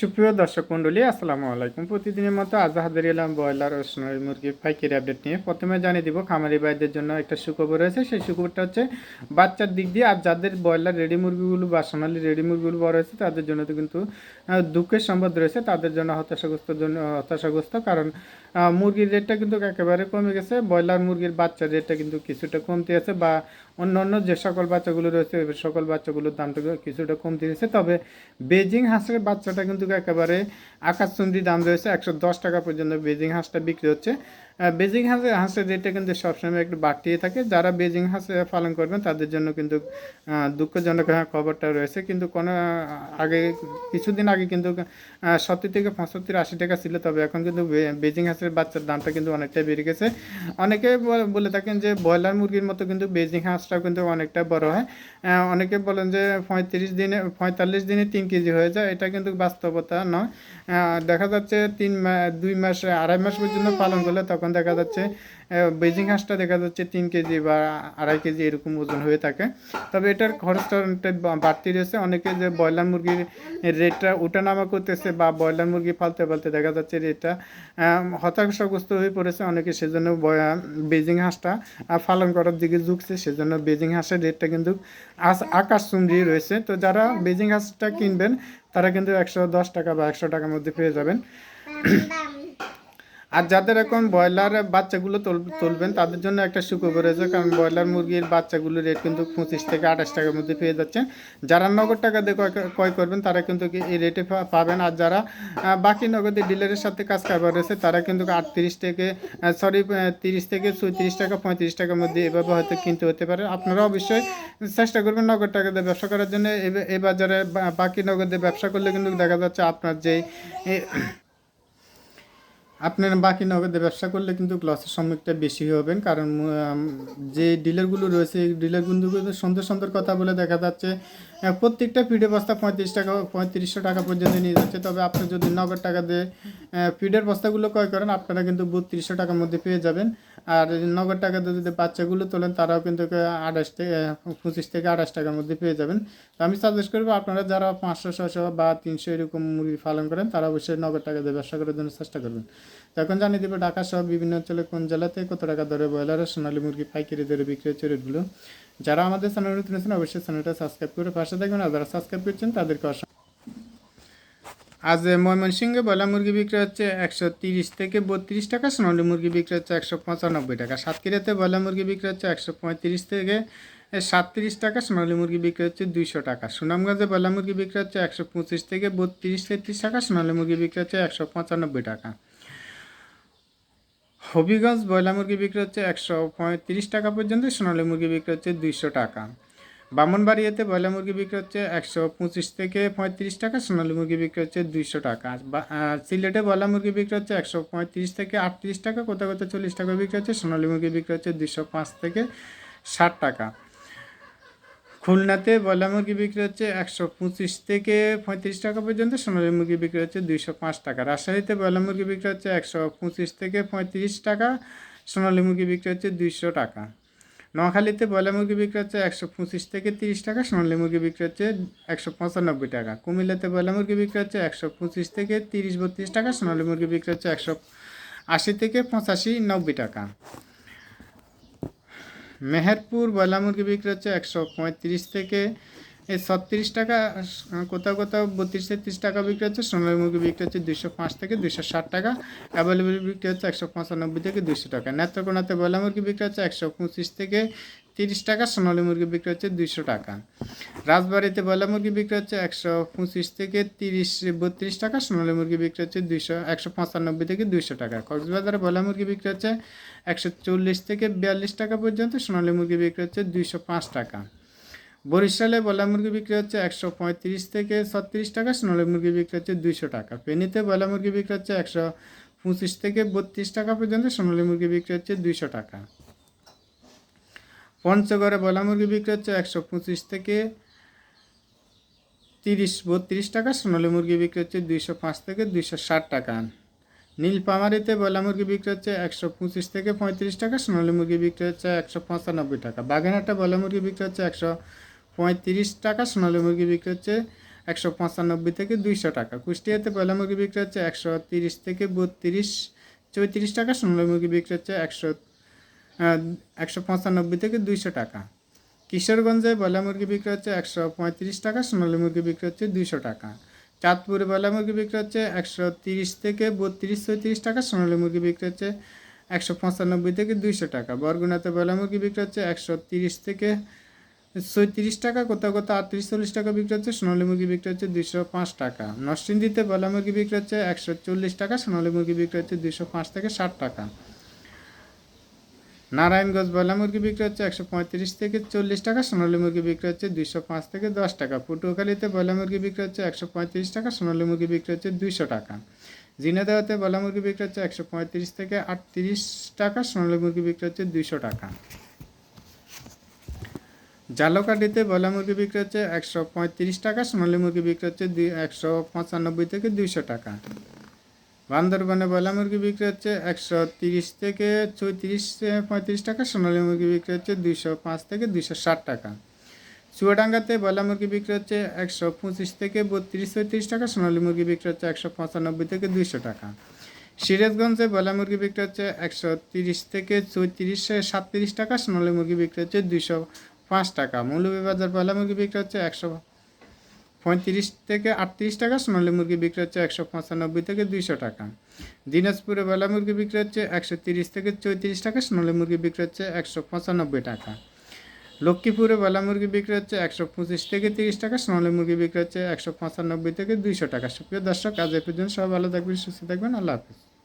সুপ্রিয় দর্শক মণ্ডলী, আসসালামু আলাইকুম। প্রতিদিনের মতো আজ হাজার এলাম ব্রয়লার ও সোনালী মুরগির পাইকারি আপডেট নিয়ে। প্রথমে জানিয়ে দিব, খামারি ভাইদের জন্য একটা সুখবর রয়েছে। সেই সুখবরটা হচ্ছে, বাচ্চার দিক দিয়ে আর যাদের ব্রয়লার রেডি মুরগিগুলো বা সোনালী রেডি মুরগিগুলো বড় হয়েছে, তাদের জন্য তো কিন্তু দুঃখের সম্বাদ রয়েছে। তাদের জন্য হতাশাগ্রস্ত জন্য, হতাশাগ্রস্ত। কারণ মুরগির রেটটা কিন্তু একেবারে কমে গেছে। ব্রয়লার মুরগির বাচ্চার রেটটা কিন্তু কিছুটা কমতে আছে বা অন্য অন্য যে সকল বাচ্চাগুলো রয়েছে সকল বাচ্চাগুলোর দামটা কিছুটা কমতে দিয়েছে। তবে বেজিং হাঁসের বাচ্চাটা কিন্তু একেবারে আকাশচুন্দি দাম রয়েছে। একশো দশ টাকা পর্যন্ত বেজিং হাঁসটা বিক্রি হচ্ছে। বেজিং হাঁসের হাঁসের রেটটা কিন্তু সবসময় একটু বাড়তিয়ে থাকে। যারা বেজিং হাঁস পালন করবেন তাদের জন্য কিন্তু দুঃখজনক হ্যাঁ, খবরটা রয়েছে। কিন্তু কোনো আগে কিছুদিন আগে কিন্তু সত্তর থেকে পঁচাত্তর আশি টাকা ছিল। তবে এখন কিন্তু বেজিং হাঁসের বাচ্চার দামটা কিন্তু অনেকটাই বেড়ে গেছে। অনেকে বলে থাকেন যে ব্রয়লার মুরগির মতো কিন্তু বেজিং হাঁসটাও কিন্তু অনেকটা বড় হয়। আহ, অনেকে বলেন যে পঁয়ত্রিশ দিনে পঁয়তাল্লিশ দিনে তিন কেজি হয়ে যায়। এটা কিন্তু বাস্তবতা নয়। দেখা যাচ্ছে তিন দুই মাস আড়াই মাস পর্যন্ত পালন করলে তখন দেখা যাচ্ছে বেজিং হাঁসটা দেখা যাচ্ছে তিন কেজি বা আড়াই কেজি এরকম ওজন হয়ে থাকে। তবে এটার খরচটা অনেকটা বাড়তি রয়েছে। অনেকে যে ব্রয়লার মুরগির রেটটা উঠানামা করতেছে বা ব্রয়লার মুরগি পালতে ফালতে দেখা যাচ্ছে রেটটা হতাশাগ্রস্ত হয়ে পড়েছে। অনেকে সেজন্য বেজিং হাঁসটা পালন করার দিকে ঝুঁকছে। সেজন্য বেজিং হাঁসের রেটটা কিন্তু আস- আকাশ চুম্বি রয়েছে। তো যারা বেজিং হাঁসটা কিনবেন তারা কিন্তু একশো দশ টাকা বা একশো টাকার মধ্যে পেয়ে যাবেন। আর যাদের এখন ব্রয়লার বাচ্চাগুলো তুল- তুলবেন, তাদের জন্য একটা সুখবর রয়েছে, কারণ ব্রয়লার মুরগির বাচ্চাগুলোর রেট কিন্তু পঁচিশ থেকে আঠাশ টাকার মধ্যে পেয়ে যাচ্ছেন। যারা নগদ টাকা দিয়ে ক্রয় করবেন, তারা কিন্তু এই রেটে পাবেন। আর যারা বাকি নগদে ডিলারের সাথে কাজ কারবার রয়েছে, তারা কিন্তু আটত্রিশ থেকে সরি তিরিশ থেকে চৌত্রিশ টাকা, পঁয়ত্রিশ টাকার মধ্যে এভাবে হয়তো কিনতে হতে পারে। আপনারা অবশ্যই চেষ্টা করবেন নগদ টাকা দিয়ে ব্যবসা করার জন্য। এ- বাজারে বাকি নগদে ব্যবসা করলে কিন্তু দেখা যাচ্ছে আপনার যেই আপনার বাকি নগদে ব্যবসা করলে কিন্তু লসের সম্মুখটা বেশি হবেন। কারণ যে ডিলারগুলো রয়েছে, এই ডিলারগুলো সুন্দর সুন্দর কথা বলে দেখা যাচ্ছে প্রত্যেকটা ফিডের বস্তা পঁয়ত্রিশ টাকা, পঁয়ত্রিশশো টাকা পর্যন্ত নিয়ে যাচ্ছে। তবে আপনি যদি নগদ টাকা দিয়ে ফিডের বস্তাগুলো ক্রয় করেন, আপনারা কিন্তু বত্রিশশো টাকার মধ্যে পেয়ে যাবেন। আর নগদ টাকা দিয়ে যদি বাচ্চাগুলো তোলেন, তারাও কিন্তু আঠাশ থেকে পঁচিশ থেকে আঠাশ টাকার মধ্যে পেয়ে যাবেন। তো আমি সাজেস্ট করব আপনারা যারা পাঁচশো ছশো বা তিনশো এরকম মুরগি পালন করেন, তারা অবশ্যই নগদ টাকা দিয়ে ব্যবসা করার জন্য চেষ্টা করবেন। তো এখন জানিয়ে দেবো ঢাকা সহ বিভিন্ন অঞ্চলে কোন জেলাতে কত টাকা দরে ব্রয়লার সোনালী মুরগি পাইকারি দরে বিক্রি হচ্ছে রেটগুলো। যারা আমাদের চ্যানেল নতুন আছেন, অবশ্যই চ্যানেলটা সাবস্ক্রাইব করে পাশে থাকবেন। আর যারা সাবস্ক্রাইব করছেন, তাদেরকে অসংখ্য আজ ময়মনসিংহে বয়লা মুরগি বিক্রি হচ্ছে একশো তিরিশ থেকে বত্রিশ টাকা, সোনালী মুরগি বিক্রি হচ্ছে একশো পঁচানব্বই টাকা। সাতক্ষীরাতে বয়লা মুরগি বিক্রি হচ্ছে একশো পঁয়ত্রিশ থেকে সাতত্রিশ টাকা, সোনালী মুরগি বিক্রি হচ্ছে দুইশো টাকা। সুনামগঞ্জে বয়লা মুরগি বিক্রি হচ্ছে একশো পঁচিশ থেকে বত্রিশ তেত্রিশ টাকা, সোনালী মুরগি বিক্রি হচ্ছে একশো পঁচানব্বই টাকা। হবিগঞ্জ ব্রয়লার মুরগি বিক্রি হচ্ছে একশো পঁয়ত্রিশ টাকা পর্যন্ত, সোনালী মুরগি বিক্রি হচ্ছে দুইশো টাকা। বামনবাড়িয়াতে ব্রয়লার মুরগি বিক্রি হচ্ছে একশো পঁচিশ থেকে পঁয়ত্রিশ টাকা, সোনালী মুরগি বিক্রি হচ্ছে দুইশো টাকা। সিলেটে ব্রয়লার মুরগি বিক্রি হচ্ছে একশো পঁয়ত্রিশ থেকে আটত্রিশ টাকা কোথাও কোথাও চল্লিশ টাকা বিক্রি হচ্ছে, সোনালী মুরগি বিক্রি হচ্ছে দুইশো পাঁচ থেকে ষাট টাকা। খুলনাতে ব্রয়লার মুরগি বিক্রি হচ্ছে একশো পঁচিশ থেকে পঁয়ত্রিশ টাকা পর্যন্ত, সোনালী মুরগি বিক্রি হচ্ছে দুইশো পাঁচ টাকা। রাজশাহীতে ব্রয়লার মুরগি বিক্রি হচ্ছে একশো পঁচিশ থেকে পঁয়ত্রিশ টাকা, সোনালী মুরগি বিক্রি হচ্ছে দুইশো টাকা। নোয়াখালীতে ব্রয়লার মুরগি বিক্রি হচ্ছে একশো পঁচিশ থেকে তিরিশ টাকা, সোনালী মুরগি বিক্রি হচ্ছে একশো পঁচানব্বই টাকা। কুমিল্লাতে ব্রয়লার মুরগি বিক্রি হচ্ছে একশো পঁচিশ থেকে তিরিশ বত্রিশ টাকা, সোনালী মুরগি বিক্রি হচ্ছে একশো আশি থেকে পঁচাশি নব্বই টাকা। মেহেরপুর ব্রয়লার মুরগি বিক্রি হচ্ছে একশো পঁয়ত্রিশ থেকে এই ছত্রিশ টাকা কোথাও কোথাও বত্রিশ তেত্রিশ টাকা বিক্রি হচ্ছে, সোনালী মুরগি বিক্রি হচ্ছে দুশো পাঁচ থেকে দুশো ষাট টাকা অ্যাভেলেবল বিক্রি হচ্ছে একশো পঁচানব্বই থেকে দুশো টাকা। নেত্রকোনাতে ব্রয়লার মুরগি বিক্রি হচ্ছে একশো পঁচিশ থেকে তিরিশ টাকা, সোনালী মুরগি বিক্রি হচ্ছে দুইশো টাকা। রাজবাড়িতে ব্রয়লার মুরগি বিক্রি হচ্ছে একশো পঁচিশ থেকে তিরিশ, বত্রিশ টাকা, সোনালী মুরগি বিক্রি হচ্ছে দুইশো, একশো পঁচানব্বই থেকে দুইশো টাকা। কক্সবাজারে ব্রয়লার মুরগি বিক্রি হচ্ছে একশো চল্লিশ থেকে বিয়াল্লিশ টাকা পর্যন্ত, সোনালী মুরগি বিক্রি হচ্ছে দুইশো পাঁচ টাকা। বরিশালে ব্রয়লার মুরগি বিক্রি হচ্ছে একশো পঁয়ত্রিশ থেকে ছত্রিশ টাকা, সোনালী মুরগি বিক্রি হচ্ছে দুইশো টাকা। ফেনীতে বয়লা মুরগি বিক্রি হচ্ছে একশো পঁচিশ থেকে বত্রিশ টাকা পর্যন্ত, সোনালী মুরগি বিক্রি হচ্ছে দুইশো টাকা। পঞ্চগড়ে বয়লা মুরগি বিক্রি হচ্ছে একশো পঁচিশ থেকে তিরিশ, বত্রিশ টাকা, সোনালী মুরগি বিক্রি হচ্ছে দুইশো পাঁচ থেকে দুইশো ষাট টাকা। নীলপামারিতে বয়লা মুরগি বিক্রি হচ্ছে একশো পঁচিশ থেকে পঁয়ত্রিশ টাকা, সোনালী মুরগি বিক্রি হচ্ছে একশো পঁচানব্বই টাকা। বাগেরহাটে ব্রয়লার মুরগি বিক্রি হচ্ছে একশো পঁয়ত্রিশ টাকা, সোনালী মুরগি বিক্রি হচ্ছে একশো পঁচানব্বই থেকে দুইশো টাকা। কুষ্টিয়াতে পয়লা মুরগি বিক্রি হচ্ছে একশো তিরিশ থেকে বত্রিশ। চৌত্রিশ টাকা, সোনালী মুরগি বিক্রি হচ্ছে একশো একশো পঁচানব্বই থেকে দুইশো টাকা। কিশোরগঞ্জে বয়লা মুরগি বিক্রি হচ্ছে একশো পঁয়ত্রিশ টাকা, সোনালী মুরগি বিক্রি হচ্ছে দুইশো টাকা। চাঁদপুরে বয়লা মুরগি বিক্রি হচ্ছে একশো তিরিশ থেকে বত্রিশ চৌত্রিশ টাকা, সোনালী মুরগি বিক্রি হচ্ছে একশো পঁচানব্বই থেকে দুইশো টাকা। বরগুনাতে বয়লা মুরগি বিক্রি হচ্ছে একশো তিরিশ থেকে ছয়ত্রিশ টাকা, কোথাও কোথাও আটত্রিশ, চল্লিশ টাকা বিক্রি হচ্ছে, সোনালী মুরগি বিক্রি হচ্ছে দুইশো পাঁচ টাকা। নরসিংদীতে বয়লা মুরগি বিক্রি হচ্ছে একশো চল্লিশ টাকা, সোনালী মুরগি বিক্রি হচ্ছে দুইশো পাঁচ থেকে ষাট টাকা। নারায়ণগঞ্জ বয়লা মুরগি বিক্রি হচ্ছে একশো পঁয়ত্রিশ থেকে চল্লিশ টাকা, সোনালী মুরগি বিক্রি হচ্ছে দুইশো পাঁচ থেকে দশ টাকা। পটুয়াখালীতে বয়লা মুরগি বিক্রি হচ্ছে একশো পঁয়ত্রিশ টাকা, সোনালী মুরগি বিক্রি হচ্ছে দুইশো টাকা। জিনাদাওয়াতে বয়লা মুরগি বিক্রি হচ্ছে একশো পঁয়ত্রিশ থেকে আটত্রিশ টাকা, সোনালী মুরগি বিক্রি হচ্ছে দুইশো টাকা। জালকাঠিতে বয়লা মুরগি বিক্রি হচ্ছে একশো পঁয়ত্রিশ টাকা, সোনালী মুরগি বিক্রি হচ্ছে দুই একশো পঁচানব্বই থেকে দুইশো টাকা। বান্দরবনে বয়লা মুরগি বিক্রি হচ্ছে একশো তিরিশ থেকে চৌত্রিশ পঁয়ত্রিশ টাকা, সোনালী মুরগি বিক্রি হচ্ছে দুইশো পাঁচ থেকে দুইশো ষাট টাকা। চুয়াডাঙ্গাতে বয়লা মুরগি বিক্রি হচ্ছে একশো পঁচিশ থেকে বত্রিশ চৌত্রিশ টাকা, সোনালী মুরগি বিক্রি হচ্ছে একশো পঁচানব্বই থেকে দুইশো টাকা। সিরাজগঞ্জে বয়লা মুরগি বিক্রি হচ্ছে একশো তিরিশ থেকে চৌত্রিশ সাতত্রিশ টাকা, সোনালী মুরগি বিক্রি হচ্ছে দুইশো পাঁচ টাকা। মৌলভীবাজার বয়লা মুরগি বিক্রি হচ্ছে একশো পঁয়ত্রিশ থেকে আটত্রিশ টাকা, সোনালী মুরগি বিক্রি হচ্ছে একশো পঁচানব্বই থেকে দুইশো টাকা। দিনাজপুরে বয়লা মুরগি বিক্রি হচ্ছে একশো তিরিশ থেকে চৌত্রিশ টাকা, সোনালী মুরগি বিক্রি হচ্ছে একশো পঁচানব্বই টাকা। লক্ষ্মীপুরে বয়লা মুরগি বিক্রি হচ্ছে একশো পঁচিশ থেকে তিরিশ টাকা, সোনালী মুরগি বিক্রি হচ্ছে একশো পঁচানব্বই থেকে দুইশো টাকা। সুপ্রিয় দর্শক, আজ এ পর্যন্ত সব ভালো থাকবেন, সুস্থ থাকবেন, আল্লাহ হাফিজ।